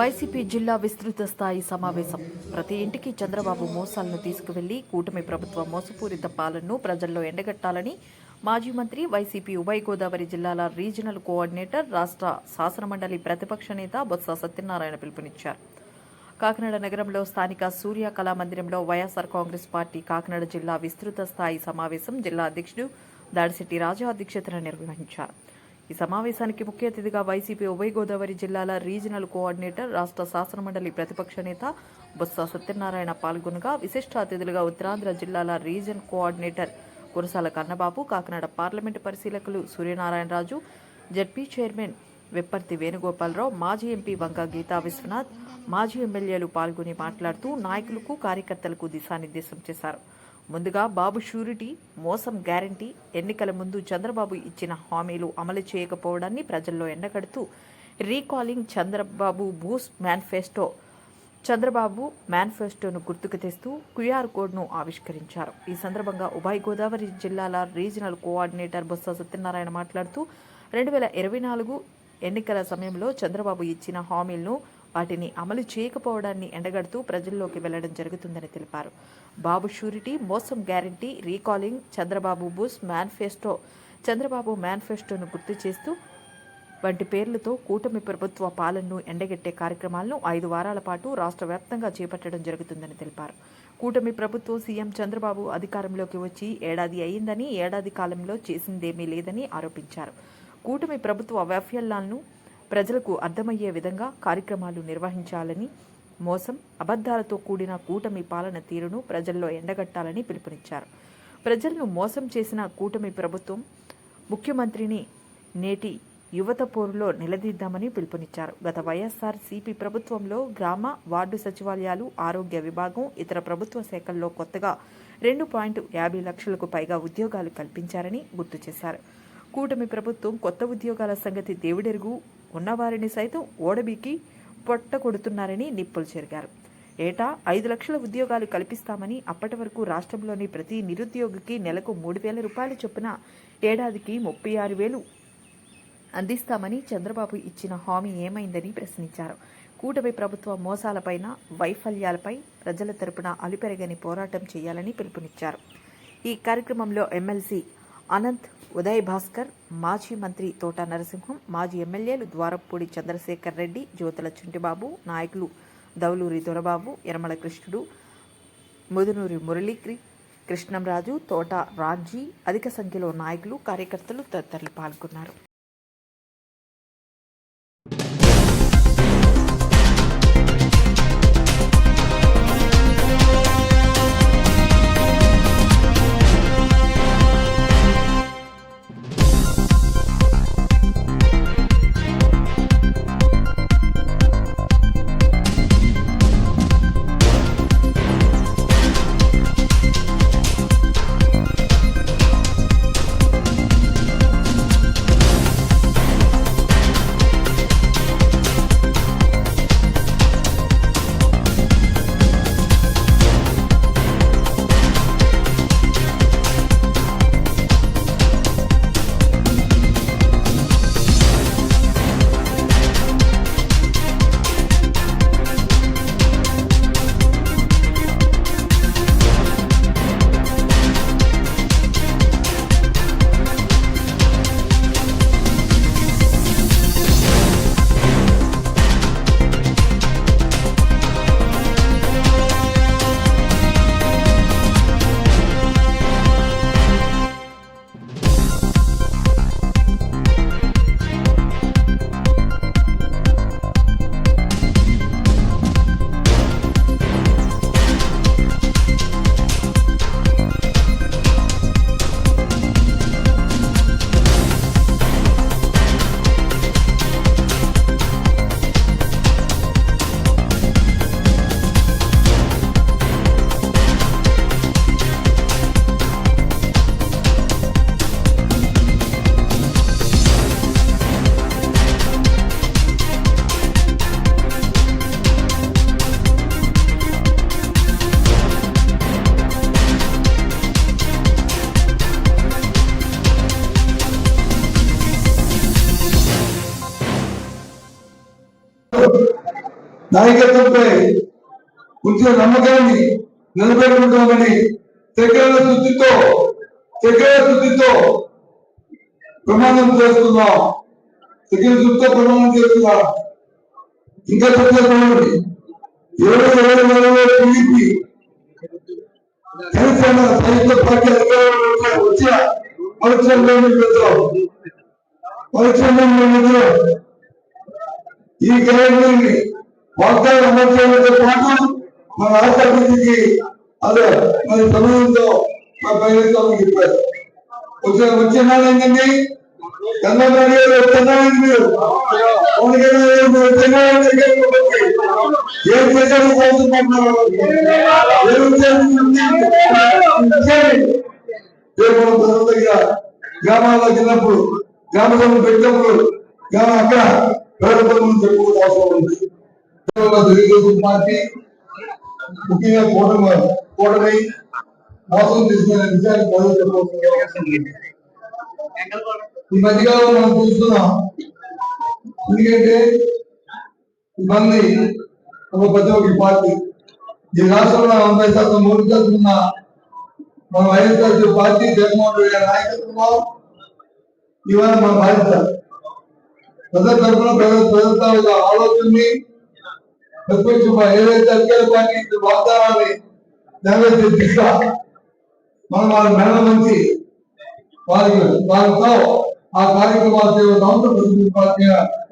YCP జిల్లా విస్తృత స్థాయి సమావేశం. ప్రతి ఇంటికి చంద్రబాబు మోసాలను తీసుకువెళ్ళి కూటమి ప్రభుత్వ మోసపూరిత పాలనను ప్రజల్లో ఎండగట్టాలని మాజీ మంత్రి వైసీపీ ఉభయ గోదావరి జిల్లాల రీజనల్ కోఆర్డినేటర్ రాష్ట్ర శాసనమండలి ప్రతిపక్ష నేత బొత్స సత్యనారాయణ పిలుపునిచ్చారు. కాకినాడ నగరంలో స్థానిక సూర్య కళామందిరంలో వైఎస్ఆర్ కాంగ్రెస్ పార్టీ కాకినాడ జిల్లా విస్తృత స్థాయి సమావేశం జిల్లా అధ్యక్షుడు దాడిశెట్టి రాజా అధ్యక్షతన నిర్వహించారు. ఈ సమావేశానికి ముఖ్య అతిథిగా వైసీపీ ఉభయ గోదావరి జిల్లాల రీజనల్ కోఆర్డినేటర్ రాష్ట్ర శాసనమండలి ప్రతిపక్ష నేత బొత్స సత్యనారాయణ పాల్గొనగా విశిష్ట అతిథులుగా ఉత్తరాంధ్ర జిల్లాల region coordinator Kurasala Kannababu Kakinada parliament పరిశీలకులు సూర్యనారాయణరాజు జడ్పీ చైర్మన్ వెప్పర్తి వేణుగోపాలరావు మాజీ ఎంపీ వంక గీతా విశ్వనాథ్ మాజీ ఎమ్మెల్యేలు పాల్గొని మాట్లాడుతూ నాయకులకు కార్యకర్తలకు దిశానిర్దేశం చేశారు. ముందుగా బాబు షూరిటీ మోసం గ్యారంటీ ఎన్నికల ముందు చంద్రబాబు ఇచ్చిన హామీలు అమలు చేయకపోవడాన్ని ప్రజల్లో ఎండగడుతూ రీకాలింగ్ చంద్రబాబు బూస్ మేనిఫెస్టో. చంద్రబాబు మేనిఫెస్టోను గుర్తుకు తెస్తూ క్యూఆర్ కోడ్ను ఆవిష్కరించారు. ఈ సందర్భంగా ఉభయ గోదావరి జిల్లాల రీజనల్ కోఆర్డినేటర్ బొత్స సత్యనారాయణ మాట్లాడుతూ రెండు వేల ఇరవై నాలుగు ఎన్నికల సమయంలో చంద్రబాబు ఇచ్చిన హామీలను వాటిని అమలు చేయకపోవడాన్ని ఎండగడుతూ ప్రజల్లోకి వెళ్ళడం జరుగుతుందని తెలిపారు. బాబు షూరిటీ మోసం guarantee recalling Chandrababu's manifesto Chandrababu మేనిఫెస్టోను గుర్తు చేస్తూ వంటి పేర్లతో కూటమి ప్రభుత్వ పాలనను ఎండగట్టే కార్యక్రమాలను ఐదు వారాల పాటు రాష్ట్ర వ్యాప్తంగా చేపట్టడం జరుగుతుందని తెలిపారు. కూటమి ప్రభుత్వం సీఎం చంద్రబాబు అధికారంలోకి వచ్చి ఏడాది అయిందని ఏడాది కాలంలో చేసిందేమీ లేదని ఆరోపించారు. కూటమి ప్రభుత్వ వైఫల్యాలను ప్రజలకు అర్థమయ్యే విధంగా కార్యక్రమాలు నిర్వహించాలని మోసం అబద్ధాలతో కూడిన కూటమి పాలన తీరును ప్రజల్లో ఎండగట్టాలని పిలుపునిచ్చారు. ప్రజలను మోసం చేసిన కూటమి ప్రభుత్వం ముఖ్యమంత్రిని నేటి యువత పోరులో నిలదీద్దామని పిలుపునిచ్చారు. గత వైఎస్ఆర్ సిపి ప్రభుత్వంలో గ్రామ వార్డు సచివాలయాలు ఆరోగ్య విభాగం ఇతర ప్రభుత్వ శాఖల్లో కొత్తగా రెండు పాయింట్ యాభై లక్షలకు పైగా ఉద్యోగాలు కల్పించారని గుర్తు చేశారు. కూటమి ప్రభుత్వం కొత్త ఉద్యోగాల సంగతి దేవుడెరుగు ఉన్నవారిని సైతం ఓడబీకి పొట్ట కొడుతున్నారని నిప్పులు చెరిగారు. ఏటా ఐదు లక్షల ఉద్యోగాలు కల్పిస్తామని అప్పటి వరకు రాష్ట్రంలోని ప్రతి నిరుద్యోగికి నెలకు మూడు వేల రూపాయల చొప్పున ఏడాదికి ముప్పై ఆరు వేలు అందిస్తామని చంద్రబాబు ఇచ్చిన హామీ ఏమైందని ప్రశ్నించారు. కూటమి ప్రభుత్వ మోసాలపైన వైఫల్యాలపై ప్రజల తరపున అలుపెరగని పోరాటం చేయాలని పిలుపునిచ్చారు. ఈ కార్యక్రమంలో ఎమ్మెల్సీ అనంత్ ఉదయ్ భాస్కర్ మాజీ మంత్రి తోట నరసింహం మాజీ ఎమ్మెల్యేలు ద్వారపూడి చంద్రశేఖర్ రెడ్డి జ్యోతుల చుంటిబాబు నాయకులు దౌలూరి దొరబాబు యరమల కృష్ణుడు ముదునూరి మురళీ కృష్ణంరాజు తోట రాజీ అధిక సంఖ్యలో నాయకులు కార్యకర్తలు తదితరులు పాల్గొన్నారు. నాయకత్వంపై ఉంచిన నమ్మకాన్ని నిలబెట్టుకుంటామని తెగల శుద్ధితో తెగల శుద్ధితో ప్రమాణం చేస్తున్నాం. తెగల శుద్ధితో ప్రమాణం చేస్తున్నాం. ఇంకా చెప్పండి ఏడు ఏడు నెలలో టీడీపీ జనసేన సైనిక పార్టీ అధికారంలో వచ్చిన పరీక్షల్లో పరీక్షల్లో ఈ కార్యక్రమాన్ని వాగ్దానం అమలు పాటు మన రాష్ట్ర అభివృద్ధికి అదే మన సమయంతో మా చెప్పారు. వచ్చే వచ్చే నాడు ఏంటండి? చంద్రబాబు నాయుడు గారు వచ్చేనాడు మీరు పవన్ కళ్యాణ్ గారు మీరు ఏం చేశారు కోరుకుంటున్నారు రేపు మనం ప్రజల దగ్గర గ్రామాలకు వెళ్ళినప్పుడు గ్రామ సభలు పెట్టినప్పుడు గ్రామ అక్కడ ప్రభుత్వం చెప్పుకోవాల్సిన అవసరం ఉంది. తెలుగుదేశం పార్టీ ముఖ్యంగా కూటమి కూటమి మోసం తీసుకునే విషయాన్ని ప్రజలు చెప్పవలసిన ఈ మధ్యకాలంలో మనం చూస్తున్నాం ఎందుకంటే ఇబ్బంది ఒక ప్రతి ఒక్క పార్టీ. ఈ రాష్ట్రంలో నలభై శాతం మూడు శాతం ఉన్న మన వైఎస్ఆర్ పార్టీ జగన్మోహన్ రెడ్డి గారి నాయకత్వంలో ఇవాళ మన బాధ్యత ప్రజల తరఫున ప్రజల ప్రజల ఆలోచనని ప్రతిపక్ష పా- ఏదైతే అధికార పార్టీ ఇచ్చే వాగ్దానాన్ని నెరవేర్చే మనం వాళ్ళ మెడ నుంచి వారికి వారితో ఆ కార్యక్రమాలు చేయడం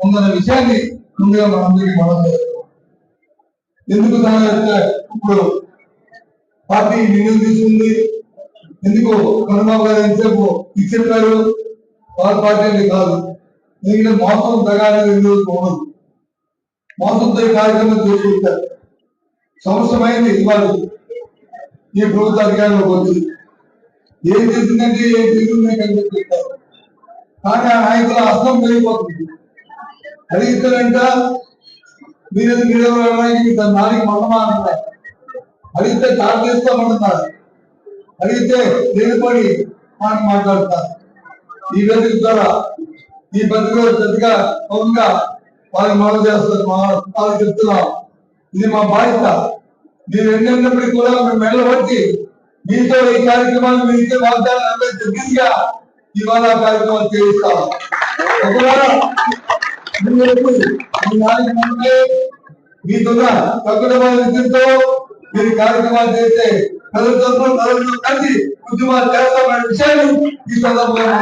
ఉందన్న విషయాన్ని ముందుగా మనందరికీ మనం ఎందుకు దాని ఇప్పుడు పార్టీ నిర్ణయం తీసుకుంది. ఎందుకు చంద్రబాబు గారు ఎంతసేపు ఇచ్చారు వాళ్ళ పార్టీ అనేది కాదు. ఎందుకంటే మోసం తగానే ఎందుకు ఉండదు మోసంతో ఈ కార్యక్రమం చేసుకుంటారు సంవత్సరమైంది ఇవాళ ఈ ప్రభుత్వ అధికారంలోకి వచ్చి ఏం చేసిందంటే ఏం చేసిందని కనిపిస్తుంటారు కానీ ఆ నాయకుల అర్థం పెరిగిపోతుంది. అడిగితేనంట మీరు మీరు నాలుగు మండమా అంటారు అడిగితే దాడి చేస్తామంటున్నారు అడిగితే నిలబడి మాట మాట్లాడతారు. ఈ వేదిక ద్వారా ఈ బతుకు పెద్దగా పౌరుగా వాళ్ళకి మనం చేస్తారు వాళ్ళకి చెప్తున్నాం ఇది మా బాధ్యత. మీరు ఎన్నప్పటికీ కూడా మేము వెళ్ళబట్టి మీతో ఈ కార్యక్రమాన్ని మీరు ఇచ్చే వాగ్దానం దగ్గరగా ఇవాళ కార్యక్రమాలు చేయిస్తాం. ఒకవేళ మీతో మీరు కార్యక్రమాలు చేస్తే ప్రజలతో కలిసి ఉద్యమాలు చేస్తామనే విషయాన్ని ఈ సందర్భంగా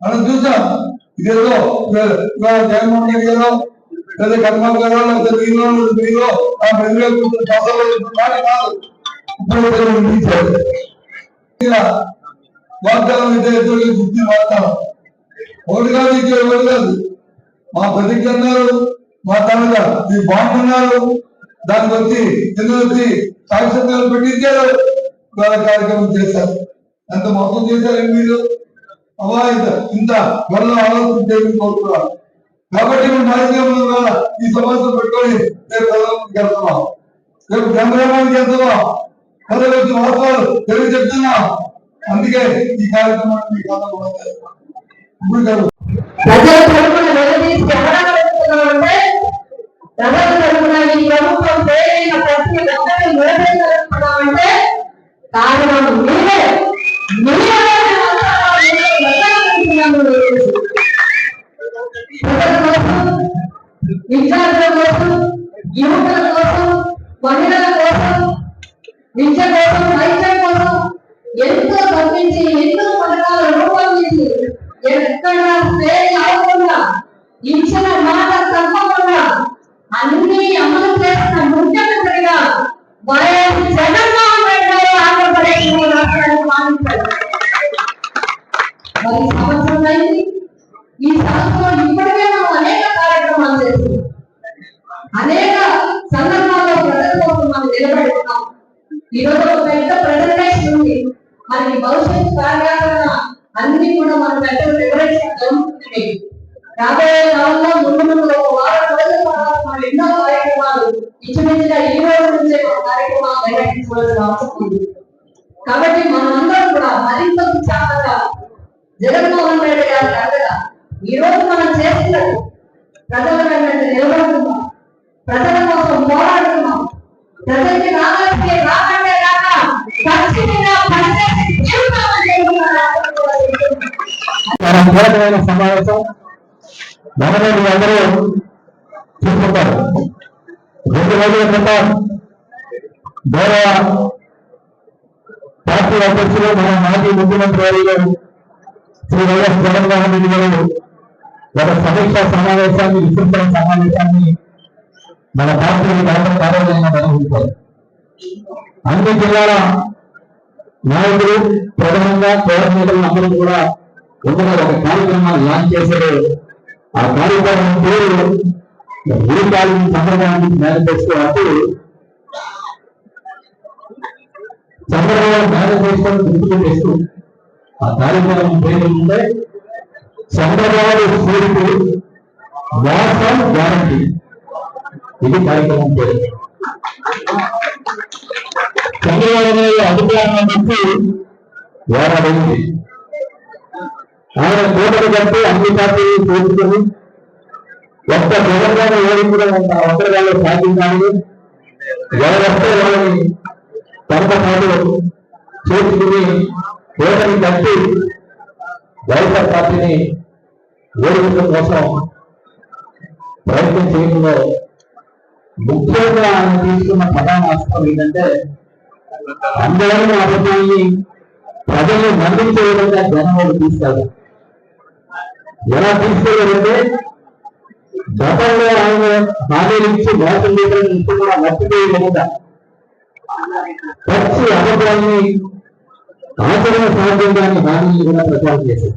మనం చూసాం ఇదేదో జగన్మోహన్ రెడ్డి గారు లేదా కర్మ గారు లేదా మీలో మీలో ఆ ప్రజల కాదు. వాగ్దానం ఇచ్చే గుర్తి వాగ్దానం ఒకటి కాదు ఇచ్చే ఒకటి కాదు. మా ప్రతిజ్ఞ అన్నారు మా తనద ఈ బాగున్నారు దానికి వచ్చి ఎందుకు వచ్చి సాక్షి పెట్టించారు? కార్యక్రమం చేశారు. ఎంత మొత్తం చేశారండి మీరు? అమ్మా ఇంత ఇంత వల్ల ఆలోచన చేయడం కాబట్టి మేము కార్యక్రమం ద్వారా ఈ సమావేశం పెట్టుకొని రేపు ప్రధానికి వెళ్తున్నాం రేపు చంద్రబాబుకి వెళ్తున్నాం ప్రజలు వాస్తవాలు తెలియ చెప్తున్నాం అందుకే ఈ కార్యక్రమాన్ని మీ కాలం ఇప్పుడు కాదు ప్రజల తరపున నిలదీసి ఎవరైనా ప్రజల తరపున ఈ ప్రభుత్వం పేరైన ప్రతి ఒక్కరిని నిలదీయగలుగుతున్నామంటే కారణం విద్యార్థుల కోసం యువకుల కోసం మహిళల కోసం విద్య కోసం వైద్యం కోసం ఎంతో పంపించి ఎన్నో పథకాలు రూపొందించి ఎక్కడ పేరు అవ్వకుండా ఇచ్చిన మాట తప్పకుండా అన్ని అమలు చేసిన ముఖ్య కాబట్టి మనమందరం కూడా మరింత ఉత్సాహంగా జగన్మోహన్ రెడ్డి గారి అండగా ఈ రోజు మనం చేస్తున్నది ప్రజల వెంట నిలబడుతున్నాం. ప్రజల కోసం పోరాడుతున్నాం. ప్రజలకి రావాల్సి రాకంటే రాక ఖచ్చితంగా కీలకమైన సమావేశం మనమే అందరూ చూసుకుంటారు. రెండు రోజుల క్రితం గౌరవ పార్టీ అధ్యక్షులు మన మాజీ ముఖ్యమంత్రి గారు శ్రీ వైఎస్ జగన్మోహన్ రెడ్డి గారు ఒక సమీక్ష సమావేశాన్ని విస్తృత సమావేశాన్ని మన పార్టీ రాష్ట్ర కార్యాలయంగా నిర్వహించారు అన్ని జిల్లాల నాయకులు ప్రధానంగా కోఆర్డినేటర్లు అందరూ కూడా ఉమ్మడి ఒక కార్యక్రమాన్ని లాంచ్ చేశారు. ఆ కార్యక్రమం పేరు ఊరికాలి చంద్రబాబు మేనిఫెస్టో అంటూ చంద్రబాబు మేనిఫెస్టో గుర్తుకు చేస్తూ ఆ కార్యక్రమం పేరు ఉంటే సంప్రదాయాలు సూర్యుడు వాసం గ్యారంటీ ఇది కార్యక్రమం పేరు. చంద్రబాబు నాయుడు నుంచి వేరాడైంది ఆయన కూటమి కంటే అన్ని పార్టీలు చూసుకుని ఒక్క తెలంగాణ ఓడించడం ఒకరి వాళ్ళు సాధించాలి ఎవరొస్తే వాళ్ళని తనతో చేసుకుని ఓటమి కట్టి వైఎస్ఆర్ పార్టీని ఓడించడం కోసం ప్రయత్నం చేయడంలో ముఖ్యంగా ఆయన తీసుకున్న ప్రధాన అస్త్రం ఏంటంటే అందరినీ అబద్ధాన్ని ప్రజల్ని మందించే విధంగా జనం తీస్తారు ఎలా తీసుకోవాలంటే గతంలో ఆయన హామీలు ఇచ్చి మోసం చేయడం ఇప్పుడు కూడా మర్చిపోయే విధంగా ప్రతి అబద్ధాన్ని ఆచరణ సాధ్యంగాని హామీలు కూడా ప్రచారం చేశారు.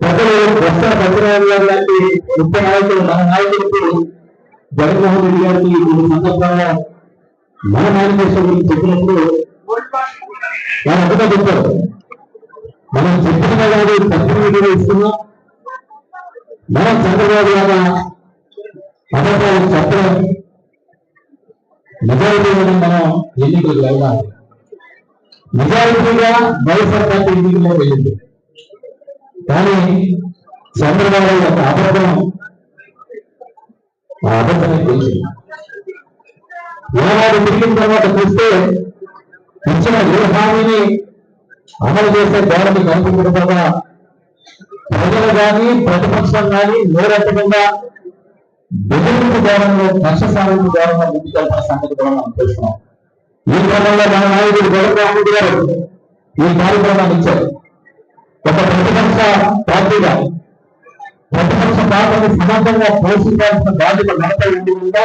ప్రజలు ప్రస్తుత భద్రరాజు గారు లాంటి ముఖ్య నాయకులు మన నాయకులకు జగన్మోహన్ రెడ్డి గారికి కొన్ని సందర్భంగా మన మేనిఫెస్టో గురించి చెప్పినప్పుడు వారు ఒకటే చెప్పారు. మనం చెప్పిన కాదు తప్పిన ఇస్తున్నాం మనం చంద్రబాబు గారు అబద్ధాలు చెప్పడం మెజారిటీ మనం ఎన్నికలకు వెళ్ళాలి. మెజారిటీగా వైఎస్ఆర్ పార్టీ ఎన్నికల్లో వెళ్ళింది. కానీ చంద్రబాబు యొక్క అబద్ధం ఆ అబద్ధానికి తెలిసింది. ఏనాడు తిరిగిన తర్వాత చూస్తే ఇచ్చిన ఏ హామీని అమలు చేసే ధోరణి కనిపించకుండా ప్రజలు కానీ ప్రతిపక్షం కానీ నోరెత్తకుండా బెదిరింపు ధోరణిలో కక్ష సాధింపు ధోరణిలో ముందుకెళ్తున్న సంగతి కూడా మనం చూస్తున్నాం ఈ క్రమంలో మన నాయకుడు జగన్మోహన్ రెడ్డి గారు ఈ కార్యక్రమాన్ని ఇచ్చారు. ఒక ప్రతిపక్ష పార్టీగా ప్రతిపక్ష పార్టీని సమర్థంగా పోషించాల్సిన బాధ్యత మనపై ఉంది ఉందా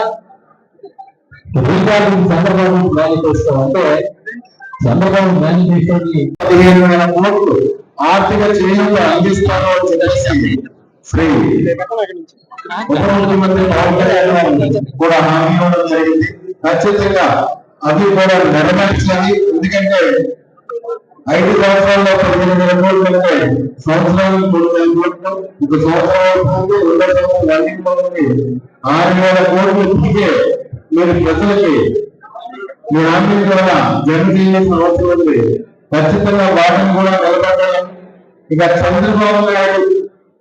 రీకాలింగ్ చంద్రబాబు మేనిఫెస్టో అంటే చంద్రబాబు మేనిఫెస్టోని పదిహేను వేల కోట్లు ఆర్థిక చేయూత అందిస్తారో తెలిసింది ఫ్రీ ముఖ్యమంత్రి పవన్ కళ్యాణ్ గారు కూడా హామీ ఇవ్వడం జరిగింది ఖచ్చితంగా అది కూడా నెరవేర్చాలి ఎందుకంటే ఐదు సంవత్సరాల్లో పదిహేను వేల కోట్లు అంటే సంవత్సరానికి మూడు వేల కోట్లు ఒక సంవత్సరం అవుతుంది రెండో సంవత్సరం ఆరు వేల కోట్లు ఇప్పటికే మీరు ప్రజలకి మీ హామీ ద్వారా జగన్ చేయాల్సిన అవసరం ఉంది ఖచ్చితంగా వాటిని కూడా నిలబడాలి ఇక చంద్రబాబు నాయుడు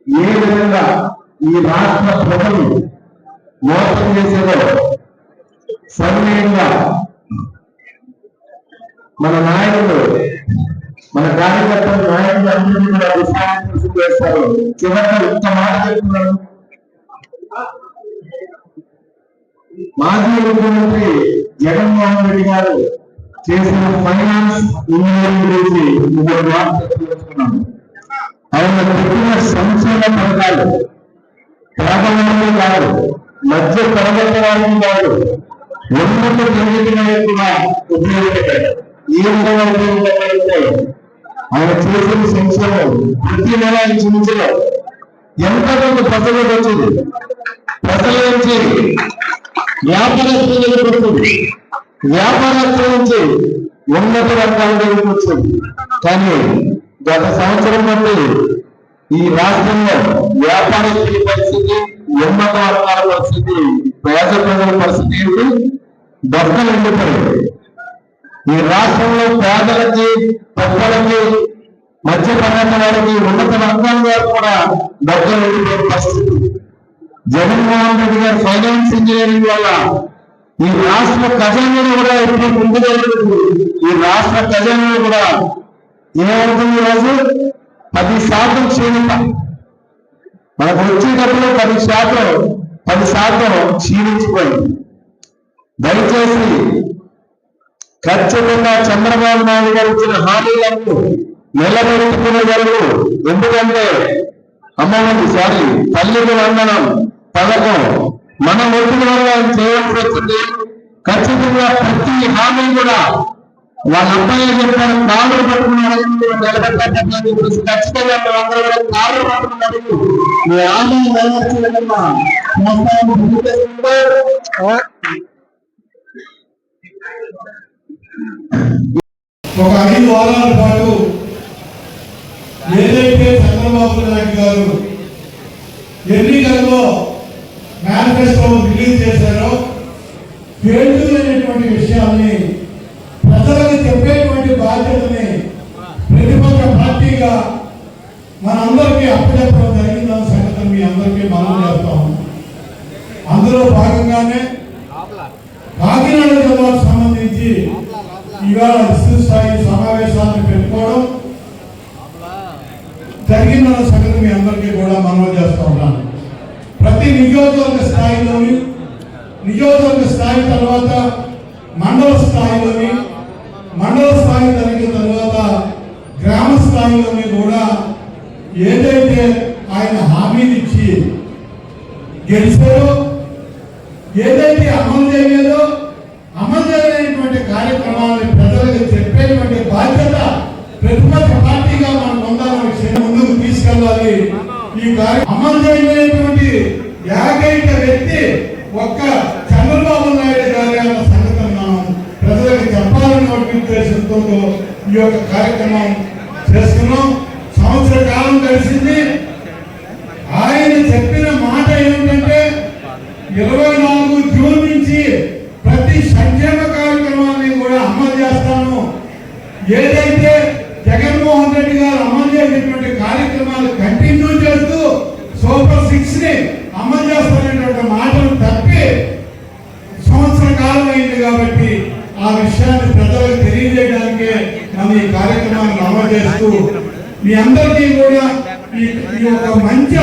ఏ విధంగా ఈ రాష్ట్ర ప్రజలు మోసం చేసేదో సమయంగా మన నాయకులు మన కార్యకర్తలు నాయకులు అందరినీ కూడా విశ్రాంతి చేస్తారు చివరికి ఒక్క మాట చెప్తున్నాను. మాజీ ముఖ్యమంత్రి జగన్మోహన్ రెడ్డి గారు చేసిన ఫైనాన్స్ ఇంజనీరింగ్ గురించి ఇంకొక మాటలు తెలుసుకున్నాను ఆయన పెట్టిన సంక్షేమ పథకాలు పేదవాళ్ళు కాదు మధ్య తరగతి వారిని కాదు ఉన్నత తరగతి వారికి కూడా ఉపయోగపడ్డాడు ఈ విధంగా ఉపయోగపడితే ఆయన చేసిన సంక్షేమం ప్రతి నెల ఆయన ఎంత ఎంతమంది ప్రజలకు వచ్చింది? ప్రజల నుంచి వ్యాపారస్తుల దగ్గరకు వస్తుంది వ్యాపారస్తుల నుంచి ఉన్నత వర్గాల దగ్గరకు వచ్చింది. కానీ గత సంవత్సరం నుండి ఈ రాష్ట్రంలో వ్యాపారస్తుల పరిస్థితి ఉన్నత వర్గాల పరిస్థితి పేద ప్రజల పరిస్థితి ఏంటి? దక్కలు ఎండిపోయింది ఈ రాష్ట్రంలో పేదలకి పెద్దలకి మధ్య తరగతి వారికి ఉన్నత వర్గాల వారు కూడా డబ్బులు వెళ్ళిపోయే పరిస్థితి. జగన్మోహన్ రెడ్డి గారు ఫైనాన్స్ ఇంజనీరింగ్ వల్ల ఈ రాష్ట్ర ఖజానాలు కూడా ఎప్పుడు ముందుగా ఈ రాష్ట్ర ఖజానాలు కూడా ఏమవుతుంది ఈరోజు పది శాతం క్షీణత. మనకు వచ్చే పది శాతం పది శాతం క్షీణించిపోయింది. దయచేసి ఖచ్చితంగా చంద్రబాబు నాయుడు గారు ఇచ్చిన హామీలను నిలబెట్టుకునే వరకు ఎందుకంటే అమ్మఒడి సారీ తల్లికి వందనం పథకం మనం ఒత్తిడి వల్ల చేయాల్సి వచ్చింది. ఖచ్చితంగా ప్రతి హామీ కూడా వాళ్ళ అబ్బాయి చెప్పారు కాళ్ళు పట్టుకున్నాడు నిలబెట్టడానికి ఖచ్చితంగా అందరూ కాళ్ళు పట్టుకున్నాడు మీ ఒక ఐదు వారాల పాటు ఏదైతే చంద్రబాబు నాయుడు గారు ఎన్నికల్లో మేనిఫెస్టో రిలీజ్ చేశారో అనేటువంటి విషయాన్ని ప్రజలకు చెప్పేటువంటి బాధ్యతని ప్రతిపక్ష పార్టీగా మనందరికీ అప్పచెప్పడం జరిగిందన్న సంగతి మీ అందరికీ మనం చేస్తాం అందులో భాగంగానే కాకినాడ జిల్లాకు సంబంధించి ఇవాళ విస్తృత స్థాయి సమావేశాన్ని పెట్టుకోవడం జరిగిందన్న సంగతి మీ అందరికీ కూడా మనం చేస్తూ ఉన్నాను. ప్రతి నియోజకవర్గ స్థాయిలోని నియోజకవర్గ స్థాయి తర్వాత మండల స్థాయిలోని మండల స్థాయి జరిగిన తర్వాత గ్రామ స్థాయిలోని కూడా ఏదైతే ఆయన హామీలు ఇచ్చి గెలిచారో ఏదైతే అమలు చేయలేదో అమలు చేయలేనటువంటి కార్యక్రమాలను ప్రజలకు చెప్పేటువంటి బాధ్యత ప్రతిపక్ష పార్టీగా మనం ఉండాలని విషయం ముందుకు తీసుకెళ్ళాలి ఈ కార్య అమలు చేయలేనటువంటి ఏకైక వ్యక్తి ఒక్క చంద్రబాబు నాయుడు గారి అన్న సంగతిని మనం ప్రజలకు చెప్పాలన్న ఉద్దేశంతో ఈ యొక్క కార్యక్రమం సంవత్సర కాలం కలిసింది ఆయన చెప్పిన మాట ఏమిటంటే ఇరవై నాలుగు జూన్ నుంచి ప్రతి సంక్షేమ కార్యక్రమాన్ని కూడా అమలు చేస్తాను ఏదైతే జగన్మోహన్ రెడ్డి గారు అమలు చేసినటువంటి కార్యక్రమాలు కంటిన్యూ చేస్తూ సూపర్ సిక్స్ని అమలు చేస్తానటువంటి మాటలు తప్పి సంవత్సర కాలం అయింది కాబట్టి ఆ విషయాన్ని ప్రజలకు తెలియజేయడానికే మనం ఈ కార్యక్రమాన్ని అమలు చేస్తూ మీ అందరికీ కూడా ఈ ఈ యొక్క మంచి